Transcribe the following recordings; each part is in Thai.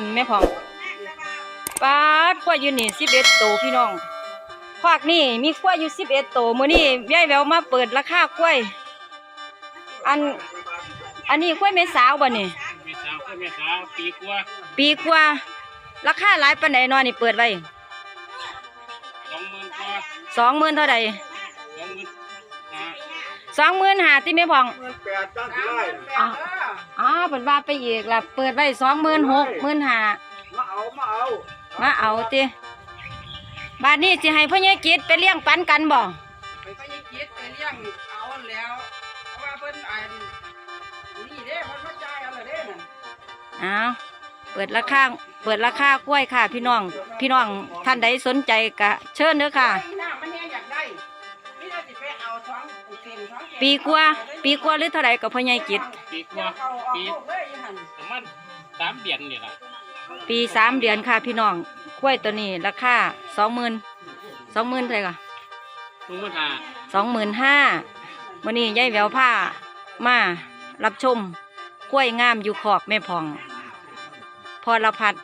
นแม่พองปาดควายอยู่นี่สิบเอ็ดโตวพี่น้องภาคนี่มีควายอยู่สิบเอ็ดโตวมื้อนี้ยายแววมาเปิดราคาควายอัน อันนี้ควายแม่สาวบ่นี่แม่สาวก็แม่สาวปีกว่าปีกว่าราคาหลายปานใดเนอนี่เปิดไว้สองหมื่นกว่าสองหมื่นเท่าใด สองหมื่นห้าสองหมื่นหาที่แม่พอง เงินแปดตั้งที่ไรอ๋ออ๋อเปิดว่าไปอีกล่ะเปิดไว้สองหมื่นหกหมื่นห้ามาเอา มาเอา มาเอาติบาดนี้สิให้พ่อใหญ่กิจไปเลี้ยงปันกันบ่ไปก็ยังคิดไปเลี้ยงเอาแล้ว เพราะว่าเพิ่นอ่านนี่เด้เพิ่นมาจ่ายเอาละเด้นั่นอ้าวเปิดราคาเปิดราคากล้วยค่ะ พี่น้องพี่น้องท่านใดสนใจกะเชิญเด้อค่ะไอ้ ปเอาสองเส้นสองเส้นปีกว่าปีกว่าหรือเท่าไหร่กับพ่อใหญ่กิจปีกเดี๋ยว่าวเขาเอาปีลูกเลยอยู่หั่นประมาณสามเดือนนี่แหละปีสามเดือนค่ะพี่น้องกล้วยตัวนี้ราคาสองหมื่นสองหมื่นเท่าไหร่ค่ะสองหมื่นห้าสองหมื่นห้าวันนี้ยายแววผ้ามารับชมกล้วยงามอยู่ขอกแม่พองพรพัด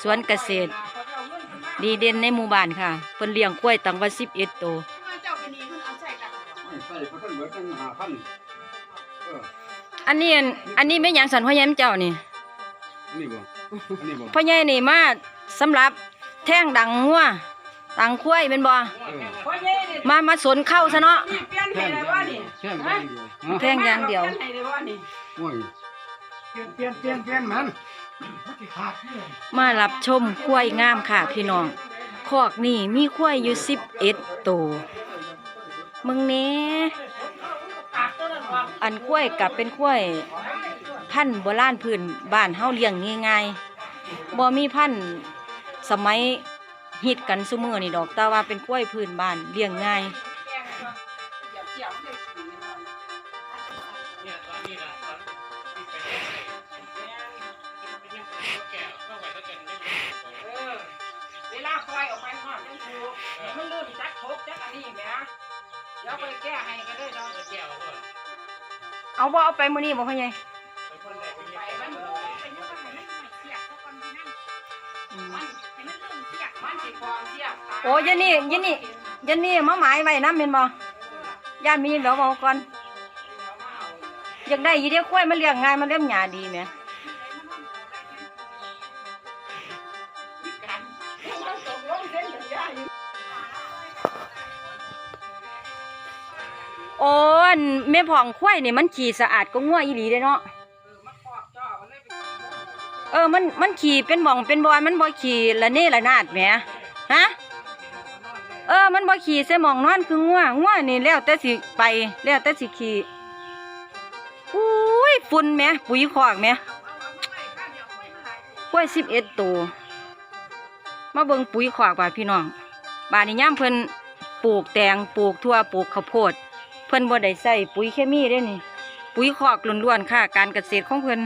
สวนเกษตร ดีเด่นในหมู่บ้านค่ะเพิ่นเลี้ยงกล้วยตั้งว่าสิบเอ็ดตัว ใส่พันเหมือนกันหาพันเอออันนี้อันอันนี้ไม่หยังสันพ่อใหญ่เจ้านี่อันนี้บ่อันนี้บ่พ่อใหญ่นี่มาสำหรับแท่งดังงัวดังควายเป็นบ่เออพ่อใหญ่นี่มามาสนเข้าซะเนาะ นี่เปลี่ยนให้ได้บ่นี่แค่อย่างเดียวฮะแท่งอย่างเดียวเปลี่ยนให้ได้บ่นี่โอ้ยเปลี่ยนเปลี่ยนเปลี่ยนเปลี่ยนมันมารับชมควายงามค่ะพี่น้องคอกนี่มีควายอยู่สิบเอ็ดตัว มึงเนี้อันควยกับเป็นควย พันธุ์โบราณพื้นบ้านเฮาเลี้ยงง่ายๆบ่มีพันธุ์สมัยฮิตกันซุมือนี่ดอกแต่ว่าเป็นควยพื้นบ้านเลี้ยงง่ายเสียมเลยสิเนี่ยตอนนี้นะตอนที่ไปเป็นยังแก่เข้าไปแล้วกันยังเออเวลาปล่อยออกไปข้างนอกจังถูกมันเริ่มจักทกจักอันนี้แหม เดี๋ยวไปแก้ให้ก็ได้ดอกแก่แล้วก็เอาบ่เอาไปมื้อนี้บ่พ่อใหญ่ไปคนแรกไปไปเยี่ยมมันเป็นยังไงมันเสียบซะก่อนพี่นั่นมันให้มันเริ่มเสียบมันสิกองเสียบโอ้ยนี่ยนี่ยันนี่มาหมายไว้นำแม่นบ่ย่านมีเดี๋ยวบอกก่อนอยากได้ยีเดียวควายมันเลี้ยงง่ายมันเลี้ยงหญ้าดีแหม นแม่ผ่องควายนี่มันขี่สะอาดก็ง่วอีหลีเด้เนาะเออมันมันเลยเป็นเออ มัน มันขี่เป็นบ่องเป็นบอย มันบ่ขี่ละเน่ละนาดแหมฮะ เออ มันบ่ขี่ใส่หมองนอนคือง่วง่วนี่แล้วแต่สิไปแล้วแต่สิขี่อุ้ยฝุ่นแหมปุ๋ยคอกแหมกล้วยสิบเอ็ดตัวมาเบิ่งปุ๋ยคอกบาดพี่น้อง บาดนี้ย่ามเพิ่นปลูกแตงปลูกทั่วปลูกข้าวโพด เพิ่นบ่ได้ใส่ปุ๋ยเคมีเด้นี่ ปุ๋ยคอกล้วนๆค่ะ การเกษตรของเพิ่น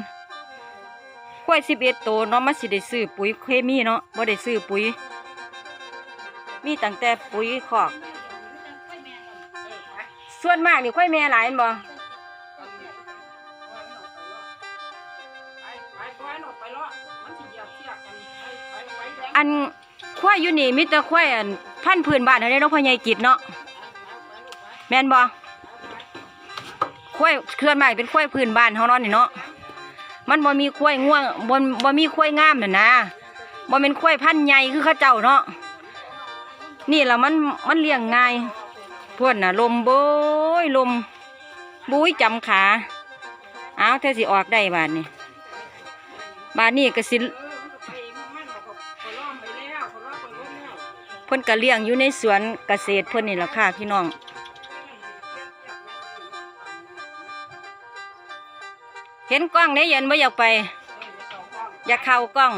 ควยสิบเอ็ดตัวเนาะมันสิได้ซื้อปุ๋ยเคมีเนาะบ่ได้ซื้อปุ๋ย มีตั้งแต่ปุ๋ยคอก ส่วนมากนี่ควายแม่หลายแม่นบ่ไปไปปล่อยมันออกไปเลายเนไปไปไปแดงอันควายอยู่นี่มีแต่ควายอันพันพื้นบ้านเท่านี้เนาะพ่อใหญ่กิจเนาะแม่นบ่ ควยเคลื่อนไม้เป็นควยพื้นบ้านเฮาเนาะนี่เนาะมันบ่มีควยง่วงบ่บ่มีควยงามน่ะนะบ่เป็นควยพันธุ์ใหญ่คือเขาเจ้าเนาะนี่ละมันมันเลี้ยงง่ายพวกน่ะลมโบยลมบุ้ยจำขาอ้าวเธอสิออกได้บาดนี้บาดนี้ก็สิเก็ไปเอนก็เพิ่นก็เลี้ยงอยู่ในสวนเกษตรเพิ่นนี่แหละค่ะพี่น้อง เห็นกล้องได้เย็นบ่อยากไป อยากเข้ากล้อง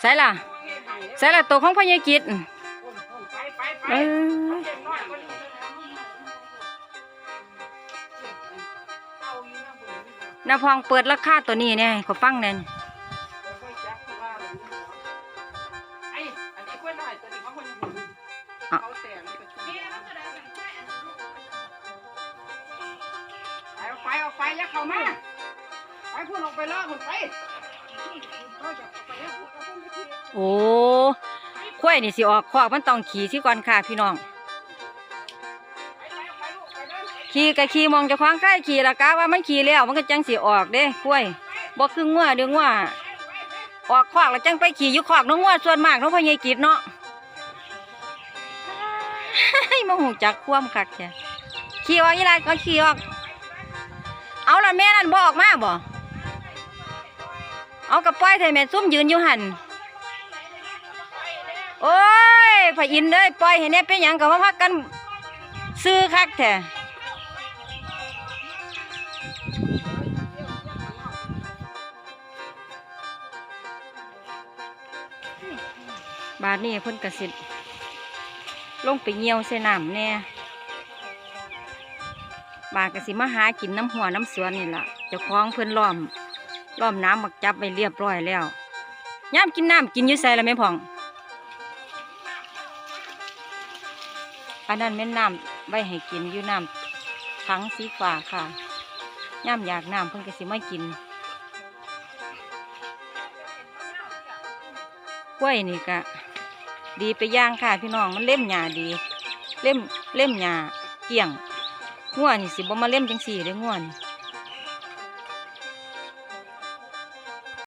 ใส่ล่ะ ใส่ล่ะตัวของพญ่กิจเออเด็กน้อยก็ดีเอาอยู่นาพองเปิดราคาตัวนี้เนี่ยเขาฟังแน่นค่ย เขาคนเขาแต่งประชุมไปเอาไปเอาไปอย่าเข้ามาไปพูดออกไปเลยคุณไปโอ้ควายนี่สิออกคอกมันต้องขี่สิก่อนค่ะพี่น้อง ขี่ก็ขี่มองเจะคว้าของใกล้ขี่ละกะว่ามันขี่แล้วมันก็จังสิออกเด้ควายบ่คืองัวเด้องัวออกคอกแล้วจังไปขี่อยู่คอกเน้องงัวส่วนมากเน้องพ่อใหญ่กิดเนาะให้ มาหูจักความคักแท้ขี่ออกอีหลานก็ขี่ออก เอาละแม่นั่นบอกมาบ่เอากระป้อยไทยแม่ซุ่มยืนอยู่หันโอ้ยพระอินเด้ยปล่อยให้แน่เป็นหยังกับว่าพักกัน ซื้อคักแท้บาดนี้เพิ่นกระสิ ลงไปเงียวใส่น้ำแน่บากกสิมาหากินน้ำหัวน้ำสวนนี่ล่ะเจ้องเพิ่อนล้อมล้อมน้ำบักจับไว้เรียบร้อยแล้วย่ามกินน้ำกินยู่ใส่ละแม่พ่องอันนั้นแม่นน้ำไว้ให้กินอยู่น้ำถังสีฟ้าค่ะย่ามอยากน้ำเพิ่นกระสิมากินกล้วยนี่กะ ดีไปย่างค่ะพี่น้องมันเล่มหญ้าดี เล่มเล่มหญ้าเกี่ยงง่วนี่สิบ่มาเล่มจังสี่เลยง่วนี่